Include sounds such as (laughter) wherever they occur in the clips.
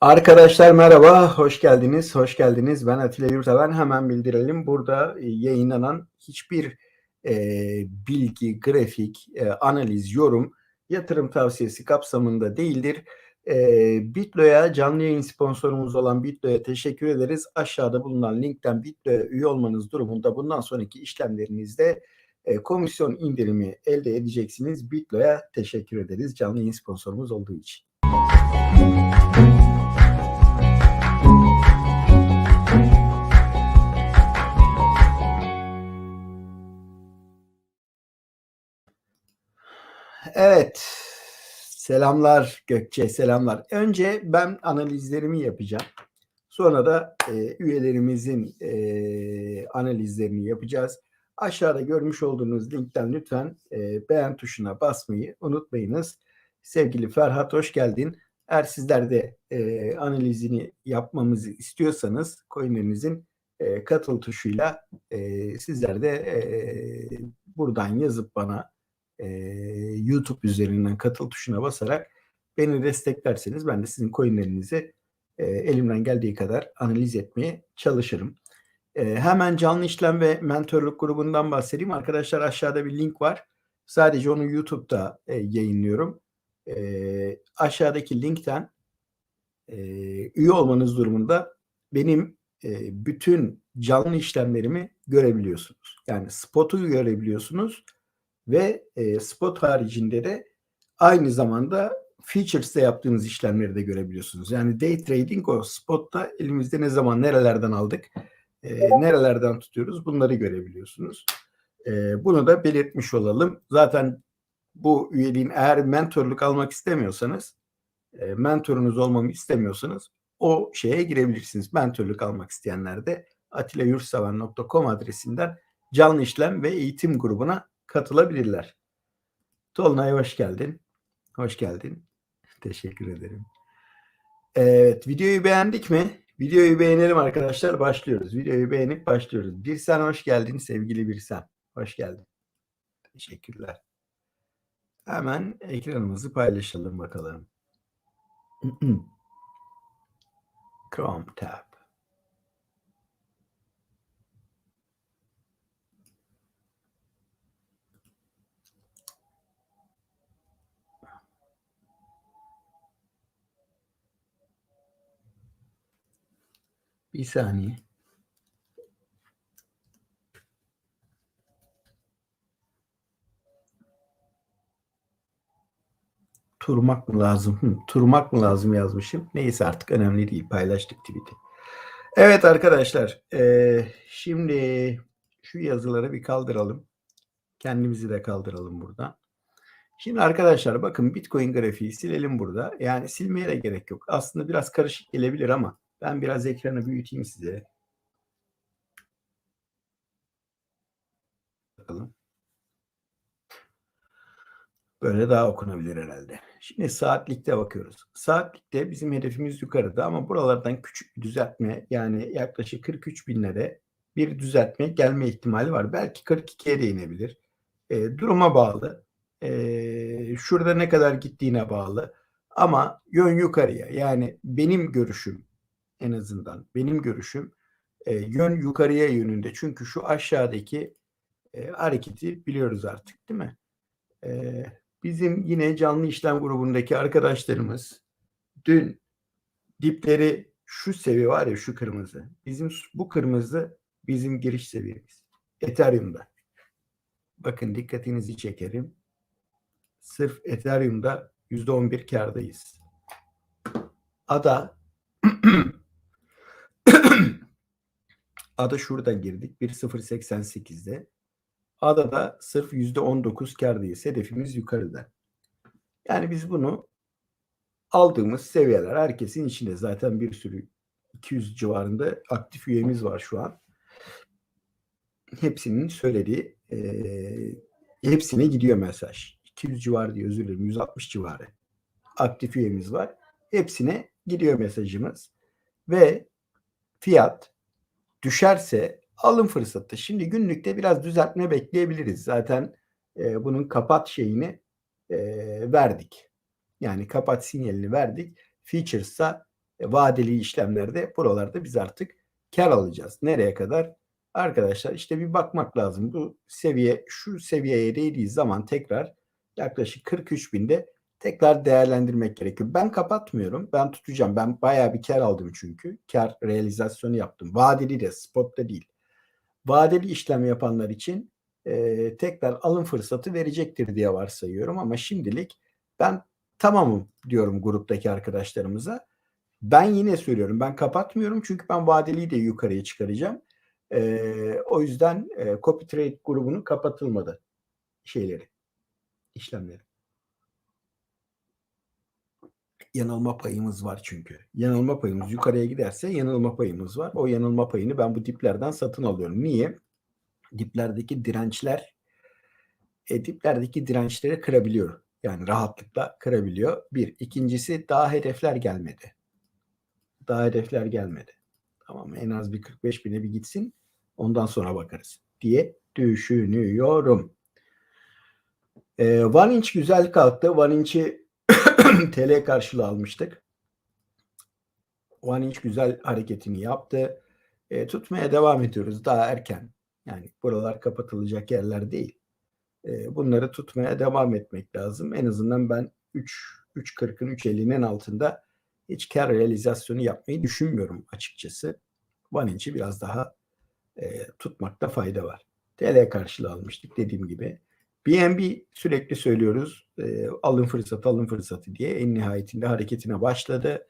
Arkadaşlar merhaba, hoş geldiniz, hoş geldiniz. Ben Atilla Yurtalan. Hemen bildirelim. Burada e, yayınlanan hiçbir e, bilgi, grafik, e, analiz, yorum yatırım tavsiyesi kapsamında değildir. E, Bitlo'ya canlı yayın sponsorumuz olan Bitlo'ya teşekkür ederiz. Aşağıda bulunan linkten Bitlo'ya üye olmanız durumunda bundan sonraki işlemlerinizde e, komisyon indirimi elde edeceksiniz. Bitlo'ya teşekkür ederiz canlı yayın sponsorumuz olduğu için. Evet. Selamlar Gökçe, selamlar. Önce ben analizlerimi yapacağım. Sonra da e, üyelerimizin e, analizlerini yapacağız. Aşağıda görmüş olduğunuz linkten lütfen e, beğen tuşuna basmayı unutmayınız. Sevgili Ferhat hoş geldin. Eğer sizler de e, analizini yapmamızı istiyorsanız coinlerinizin e, katıl tuşuyla e, sizler de e, buradan yazıp bana e, YouTube üzerinden katıl tuşuna basarak beni desteklerseniz ben de sizin coinlerinizi e, elimden geldiği kadar analiz etmeye çalışırım. E, hemen canlı işlem ve mentorluk grubundan bahsedeyim. Arkadaşlar aşağıda bir link var. Sadece onu YouTube'da e, yayınlıyorum. E, aşağıdaki linkten e, üye olmanız durumunda benim e, bütün canlı işlemlerimi görebiliyorsunuz. Yani spot'u görebiliyorsunuz ve e, spot haricinde de aynı zamanda features'te yaptığınız işlemleri de görebiliyorsunuz. Yani day trading o spotta elimizde ne zaman nerelerden aldık, e, nerelerden tutuyoruz bunları görebiliyorsunuz. E, bunu da belirtmiş olalım. Zaten bu üyeliğin eğer mentorluk almak istemiyorsanız, e, mentorunuz olmamı istemiyorsanız o şeye girebilirsiniz. Mentorluk almak isteyenler de atilayursavan.com adresinden canlı işlem ve eğitim grubuna katılabilirler. Tolunay hoş geldin. Hoş geldin. Teşekkür ederim. Evet, videoyu beğendik mi? Videoyu beğenelim arkadaşlar. Başlıyoruz. Videoyu beğenip başlıyoruz. Bir sen hoş geldin sevgili bir sen. Hoş geldin. Teşekkürler. Hemen ekranımızı paylaşalım bakalım. (clears throat) Chrome tab. Bir saniye. Turmak mı lazım? Hı, turmak mı lazım yazmışım. Neyse artık önemli değil. Paylaştık tweet'i. Evet arkadaşlar. E, şimdi şu yazıları bir kaldıralım. Kendimizi de kaldıralım burada. Şimdi arkadaşlar bakın Bitcoin grafiği silelim burada. Yani silmeye de gerek yok. Aslında biraz karışık gelebilir ama ben biraz ekranı büyüteyim size. Bakalım. Böyle daha okunabilir herhalde. Şimdi saatlikte bakıyoruz. Saatlikte bizim hedefimiz yukarıda ama buralardan küçük bir düzeltme yani yaklaşık 43 binlere bir düzeltme gelme ihtimali var. Belki 42'ye de inebilir. E, duruma bağlı. E, şurada ne kadar gittiğine bağlı. Ama yön yukarıya. Yani benim görüşüm en azından benim görüşüm e, yön yukarıya yönünde. Çünkü şu aşağıdaki e, hareketi biliyoruz artık değil mi? E, bizim yine canlı işlem grubundaki arkadaşlarımız dün dipleri şu seviye var ya şu kırmızı. Bizim bu kırmızı bizim giriş seviyemiz. Ethereum'da. Bakın dikkatinizi çekerim. Sırf Ethereum'da %11 kardayız. Ada (clears throat) Ada şurada girdik. 1.088'de. Adada sırf %19 kardayız. Hedefimiz yukarıda. Yani biz bunu aldığımız seviyeler herkesin içinde zaten bir sürü 200 civarında aktif üyemiz var şu an. Hepsinin söylediği e, hepsine gidiyor mesaj. 200 civarı diye özür dilerim 160 civarı aktif üyemiz var. Hepsine gidiyor mesajımız ve fiyat düşerse alım fırsatı. Şimdi günlükte biraz düzeltme bekleyebiliriz. Zaten e, bunun kapat şeyini e, verdik. Yani kapat sinyalini verdik. Features'a e, vadeli işlemlerde buralarda biz artık kar alacağız. Nereye kadar? Arkadaşlar işte bir bakmak lazım. Bu seviye şu seviyeye değdiği zaman tekrar yaklaşık 43 binde tekrar değerlendirmek gerekiyor. Ben kapatmıyorum. Ben tutacağım. Ben bayağı bir kar aldım çünkü. Kar realizasyonu yaptım. Vadeli de spotta değil. Vadeli işlem yapanlar için e, tekrar alım fırsatı verecektir diye varsayıyorum ama şimdilik ben tamamım diyorum gruptaki arkadaşlarımıza. Ben yine söylüyorum ben kapatmıyorum çünkü ben vadeliyi de yukarıya çıkaracağım. E, o yüzden e, copy trade grubunun kapatılmadı şeyleri, işlemleri. Yanılma payımız var çünkü. Yanılma payımız yukarıya giderse yanılma payımız var. O yanılma payını ben bu diplerden satın alıyorum. Niye? Diplerdeki dirençler e, diplerdeki dirençleri kırabiliyor. Yani rahatlıkla kırabiliyor. Bir. İkincisi daha hedefler gelmedi. Daha hedefler gelmedi. Tamam en az bir 45 bine bir gitsin. Ondan sonra bakarız diye düşünüyorum. Ee, One Inch güzel kalktı. One Inch'i (clears throat) TL karşılığı almıştık. One Inch güzel hareketini yaptı. E, tutmaya devam ediyoruz. Daha erken. Yani buralar kapatılacak yerler değil. E, bunları tutmaya devam etmek lazım. En azından ben 3 3.40'ın 3.50'nin altında hiç kar realizasyonu yapmayı düşünmüyorum açıkçası. One Inch'i biraz daha e, tutmakta fayda var. TL karşılığı almıştık dediğim gibi. BNB sürekli söylüyoruz e, alın fırsatı alın fırsatı diye en nihayetinde hareketine başladı.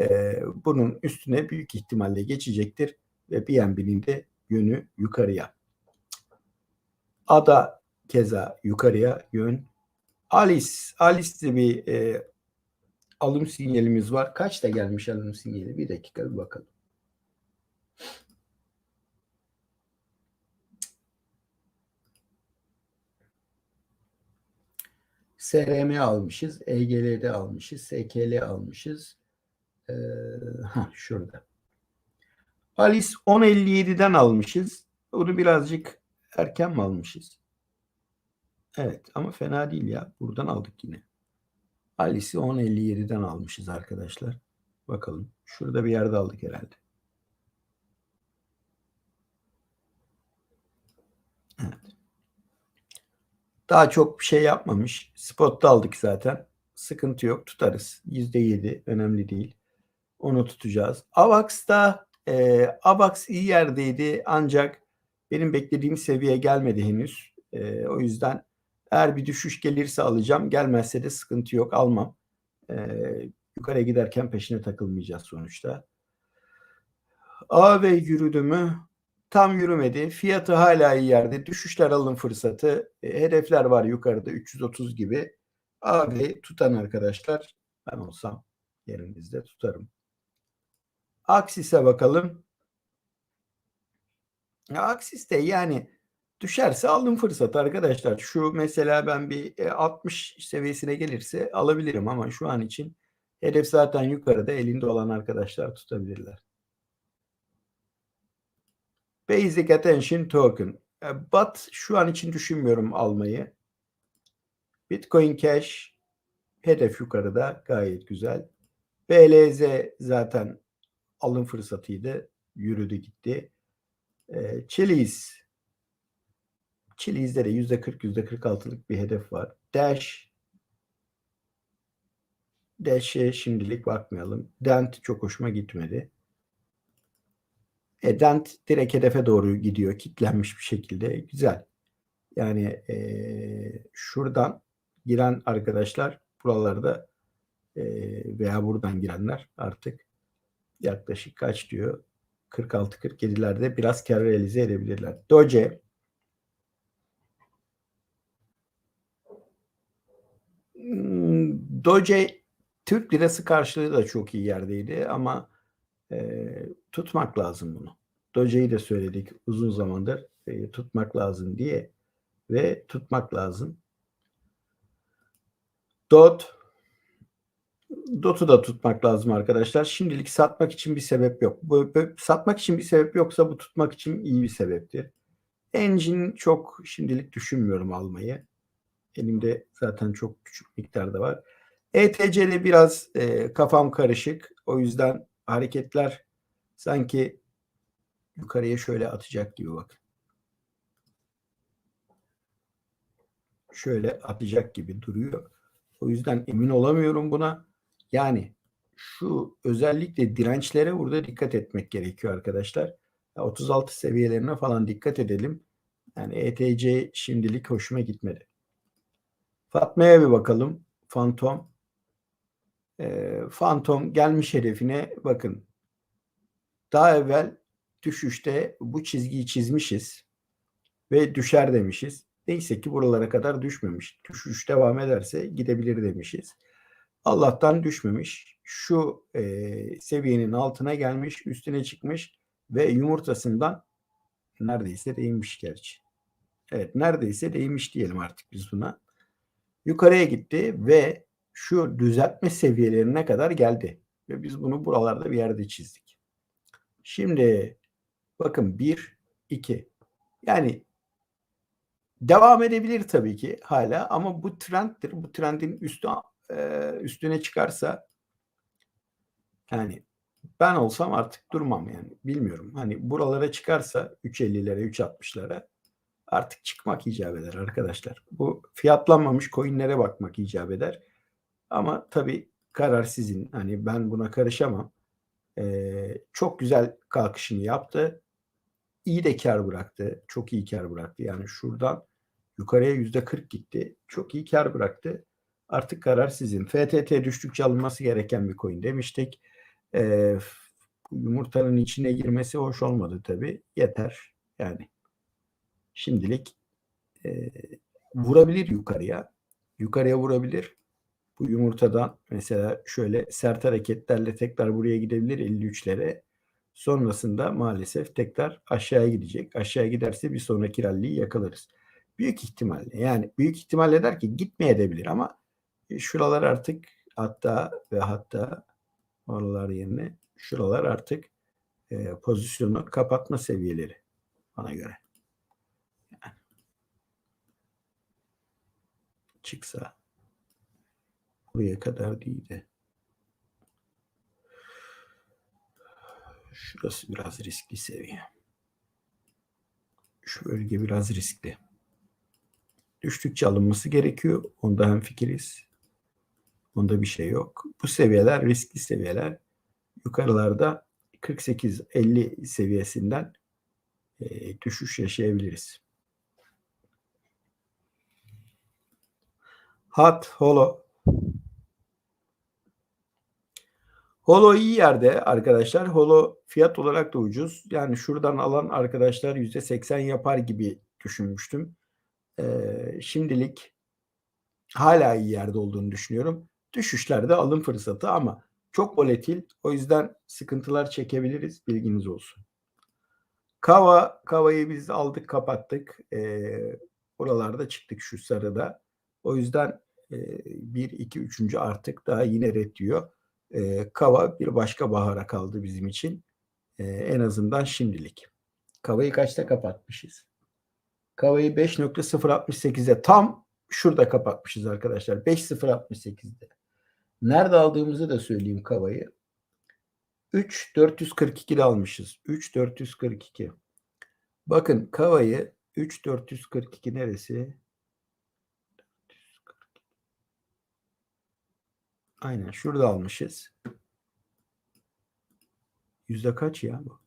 E, bunun üstüne büyük ihtimalle geçecektir ve BNB'nin de yönü yukarıya. Ada keza yukarıya yön. Alice, Alice'de bir e, alım sinyalimiz var. Kaçta gelmiş alım sinyali? Bir dakika bir bakalım. SRM almışız, EGL'de almışız, SKL almışız. Ee, ha şurada. Alice 10.57'den almışız. Bunu birazcık erken mi almışız? Evet ama fena değil ya. Buradan aldık yine. Alice'i 10.57'den almışız arkadaşlar. Bakalım. Şurada bir yerde aldık herhalde. Evet. Daha çok bir şey yapmamış. Spot'ta aldık zaten. Sıkıntı yok. Tutarız. %7 önemli değil. Onu tutacağız. Avax'ta e, Avax iyi yerdeydi ancak benim beklediğim seviyeye gelmedi henüz. E, o yüzden eğer bir düşüş gelirse alacağım. Gelmezse de sıkıntı yok. Almam. E, yukarı giderken peşine takılmayacağız sonuçta. A ve yürüdü mü? Tam yürümedi. Fiyatı hala iyi yerde. Düşüşler alın fırsatı. E, hedefler var yukarıda 330 gibi. AB tutan arkadaşlar ben olsam yerinizde tutarım. Aksis'e bakalım. Aksis de yani düşerse aldım fırsat arkadaşlar. Şu mesela ben bir 60 seviyesine gelirse alabilirim ama şu an için hedef zaten yukarıda elinde olan arkadaşlar tutabilirler. Basic Attention Token. BAT şu an için düşünmüyorum almayı. Bitcoin Cash hedef yukarıda gayet güzel. BLZ zaten alım fırsatıydı. Yürüdü gitti. E, Chiliz Chiliz'de de %40 %46'lık bir hedef var. Dash Dash'e şimdilik bakmayalım. Dent çok hoşuma gitmedi. E, Dent direkt hedefe doğru gidiyor. Kitlenmiş bir şekilde. Güzel. Yani e, şuradan giren arkadaşlar buralarda e, veya buradan girenler artık yaklaşık kaç diyor? 46-47'lerde biraz kar realize edebilirler. Doge hmm, Doge Türk lirası karşılığı da çok iyi yerdeydi ama e, tutmak lazım bunu. Doge'yi de söyledik uzun zamandır e, tutmak lazım diye ve tutmak lazım. Dot Dot'u da tutmak lazım arkadaşlar. Şimdilik satmak için bir sebep yok. Bu, bu, satmak için bir sebep yoksa bu tutmak için iyi bir sebeptir. Engine çok şimdilik düşünmüyorum almayı. Elimde zaten çok küçük miktarda var. ETC'de biraz e, kafam karışık. O yüzden hareketler sanki yukarıya şöyle atacak gibi bak. Şöyle atacak gibi duruyor. O yüzden emin olamıyorum buna. Yani şu özellikle dirençlere burada dikkat etmek gerekiyor arkadaşlar. 36 seviyelerine falan dikkat edelim. Yani ETC şimdilik hoşuma gitmedi. Fatma'ya bir bakalım. Fantom. E, Fantom gelmiş hedefine bakın. Daha evvel düşüşte bu çizgiyi çizmişiz ve düşer demişiz. Neyse ki buralara kadar düşmemiş. Düşüş devam ederse gidebilir demişiz. Allah'tan düşmemiş. Şu e, seviyenin altına gelmiş, üstüne çıkmış ve yumurtasından neredeyse değmiş gerçi. Evet neredeyse değmiş diyelim artık biz buna. Yukarıya gitti ve şu düzeltme seviyelerine kadar geldi. Ve biz bunu buralarda bir yerde çizdik. Şimdi bakın 1, 2. Yani devam edebilir tabii ki hala ama bu trenddir. Bu trendin üstü, üstüne çıkarsa yani ben olsam artık durmam yani. Bilmiyorum. Hani buralara çıkarsa 3.50'lere, 3.60'lara artık çıkmak icap eder arkadaşlar. Bu fiyatlanmamış coinlere bakmak icap eder. Ama tabii karar sizin. Hani ben buna karışamam. Ee, çok güzel kalkışını yaptı. İyi de kar bıraktı. Çok iyi kar bıraktı. Yani şuradan yukarıya yüzde 40 gitti. Çok iyi kar bıraktı. Artık karar sizin. FTT düştükçe alınması gereken bir coin demiştik. Ee, yumurtanın içine girmesi hoş olmadı tabii. Yeter. Yani şimdilik e, vurabilir yukarıya. Yukarıya vurabilir. Bu yumurtadan mesela şöyle sert hareketlerle tekrar buraya gidebilir 53'lere. Sonrasında maalesef tekrar aşağıya gidecek. Aşağıya giderse bir sonraki ralliyi yakalarız. Büyük ihtimalle yani büyük ihtimalle der ki gitmeyebilir ama şuralar artık hatta ve hatta oralar yerine şuralar artık e, pozisyonu kapatma seviyeleri bana göre. Yani. Çıksa buraya kadar değildi. Şurası biraz riskli seviye. Şu bölge biraz riskli. Düştükçe alınması gerekiyor. Onda hem fikiriz. Onda bir şey yok. Bu seviyeler riskli seviyeler. Yukarılarda 48-50 seviyesinden e, düşüş yaşayabiliriz. Hat, holo. Holo iyi yerde arkadaşlar. Holo fiyat olarak da ucuz. Yani şuradan alan arkadaşlar %80 yapar gibi düşünmüştüm. Ee, şimdilik hala iyi yerde olduğunu düşünüyorum. Düşüşlerde alım fırsatı ama çok volatil. O yüzden sıkıntılar çekebiliriz. Bilginiz olsun. Kava, Kava'yı biz aldık kapattık. Ee, buralarda çıktık şu sarıda. O yüzden e, 1, 2, 3. artık daha yine red diyor. E, Kava bir başka bahara kaldı bizim için. E, en azından şimdilik. Kava'yı kaçta kapatmışız? Kava'yı 5.068'e tam şurada kapatmışız arkadaşlar. 5.068'de. Nerede aldığımızı da söyleyeyim Kava'yı. 3.442'de almışız. 3.442. Bakın Kava'yı 3.442 neresi? Aynen şurada almışız. Yüzde kaç ya bu?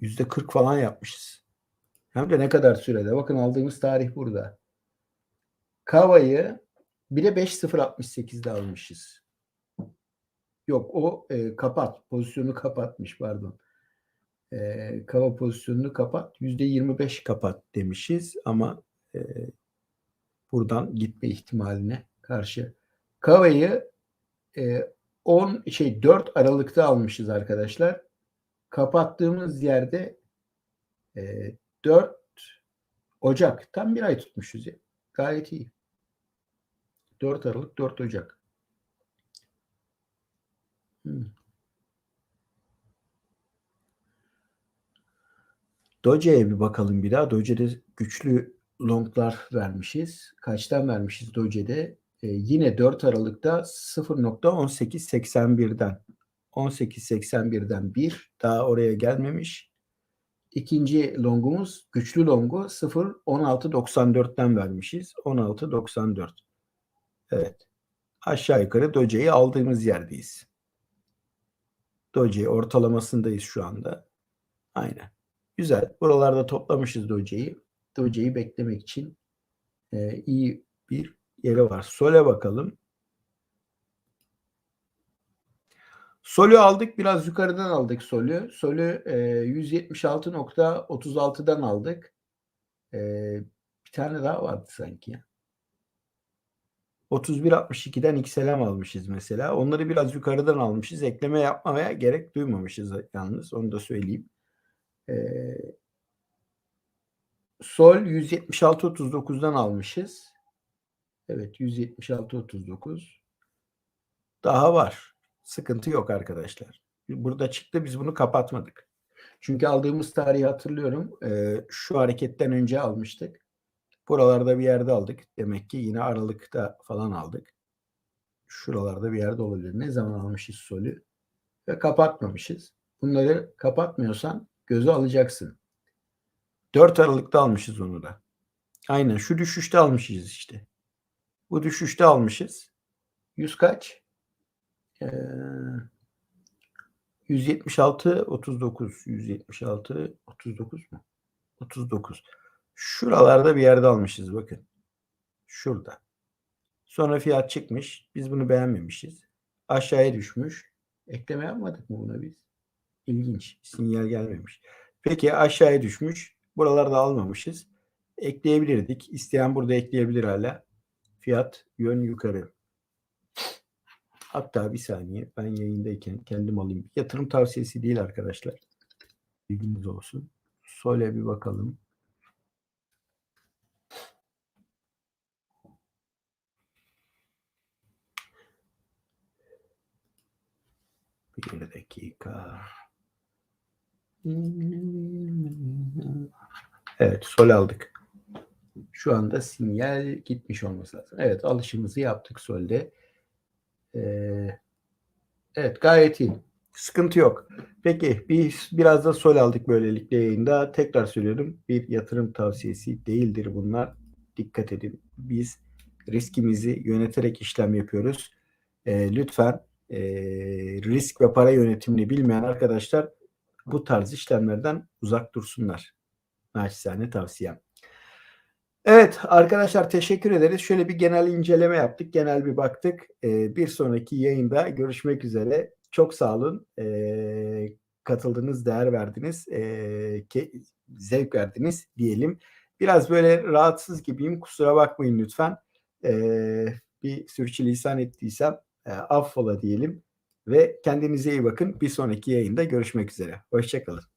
Yüzde 40 falan yapmışız. Hem de ne kadar sürede. Bakın aldığımız tarih burada. Kava'yı bir de 5.068'de almışız. Yok o e, kapat. Pozisyonu kapatmış pardon. E, kava pozisyonunu kapat. %25 kapat demişiz ama e, buradan gitme ihtimaline karşı. Kava'yı e, 10 şey 4 Aralık'ta almışız arkadaşlar. Kapattığımız yerde e, 4 Ocak. Tam bir ay tutmuşuz ya. Gayet iyi. 4 Aralık 4 Ocak. Hmm. Doge'ye bir bakalım bir daha. Doge'de güçlü longlar vermişiz. Kaçtan vermişiz Doge'de? E, yine 4 Aralık'ta 0.1881'den 1881'den 1 daha oraya gelmemiş. İkinci longumuz güçlü longu 0.1694'ten vermişiz. 16.94. Evet. Aşağı yukarı doceyi aldığımız yerdeyiz. Doceyi ortalamasındayız şu anda. Aynen. Güzel. Buralarda toplamışız doceyi. Doceyi beklemek için e, iyi bir yeri var. Sol'e bakalım. Sol'ü aldık. Biraz yukarıdan aldık Sol'ü. Sol'ü e, 176.36'dan aldık. E, bir tane daha vardı sanki ya. 31.62'den XLM almışız mesela. Onları biraz yukarıdan almışız. Ekleme yapmaya gerek duymamışız yalnız. Onu da söyleyeyim. E, Sol 176.39'dan almışız. Evet 176.39. Daha var. Sıkıntı yok arkadaşlar. Burada çıktı biz bunu kapatmadık. Çünkü aldığımız tarihi hatırlıyorum. Ee, şu hareketten önce almıştık. Buralarda bir yerde aldık. Demek ki yine Aralık'ta falan aldık. Şuralarda bir yerde olabilir. Ne zaman almışız solü? Ve kapatmamışız. Bunları kapatmıyorsan göze alacaksın. 4 Aralık'ta almışız onu da. Aynen şu düşüşte almışız işte. Bu düşüşte almışız. 100 kaç? Ee, 176 39 176 39 mu? 39. Şuralarda bir yerde almışız bakın. Şurada. Sonra fiyat çıkmış. Biz bunu beğenmemişiz. Aşağıya düşmüş. Ekleme yapmadık mı buna biz? İlginç. Sinyal gelmemiş. Peki aşağıya düşmüş. Buralarda almamışız. Ekleyebilirdik. İsteyen burada ekleyebilir hala. Fiyat yön yukarı. Hatta bir saniye ben yayındayken kendim alayım. Yatırım tavsiyesi değil arkadaşlar. Bilginiz olsun. Sole bir bakalım. Bir dakika. (laughs) Evet sol aldık. Şu anda sinyal gitmiş olması lazım. Evet alışımızı yaptık solde. Ee, evet gayet iyi. Sıkıntı yok. Peki bir, biraz da sol aldık böylelikle yayında. Tekrar söylüyorum bir yatırım tavsiyesi değildir bunlar. Dikkat edin. Biz riskimizi yöneterek işlem yapıyoruz. Ee, lütfen e, risk ve para yönetimini bilmeyen arkadaşlar bu tarz işlemlerden uzak dursunlar. Naçizane tavsiyem. Evet arkadaşlar teşekkür ederiz. Şöyle bir genel inceleme yaptık. Genel bir baktık. Ee, bir sonraki yayında görüşmek üzere. Çok sağ olun. Ee, katıldınız, değer verdiniz. Ee, zevk verdiniz diyelim. Biraz böyle rahatsız gibiyim. Kusura bakmayın lütfen. Ee, bir sürçülisan ettiysem e, affola diyelim. Ve kendinize iyi bakın. Bir sonraki yayında görüşmek üzere. Hoşçakalın.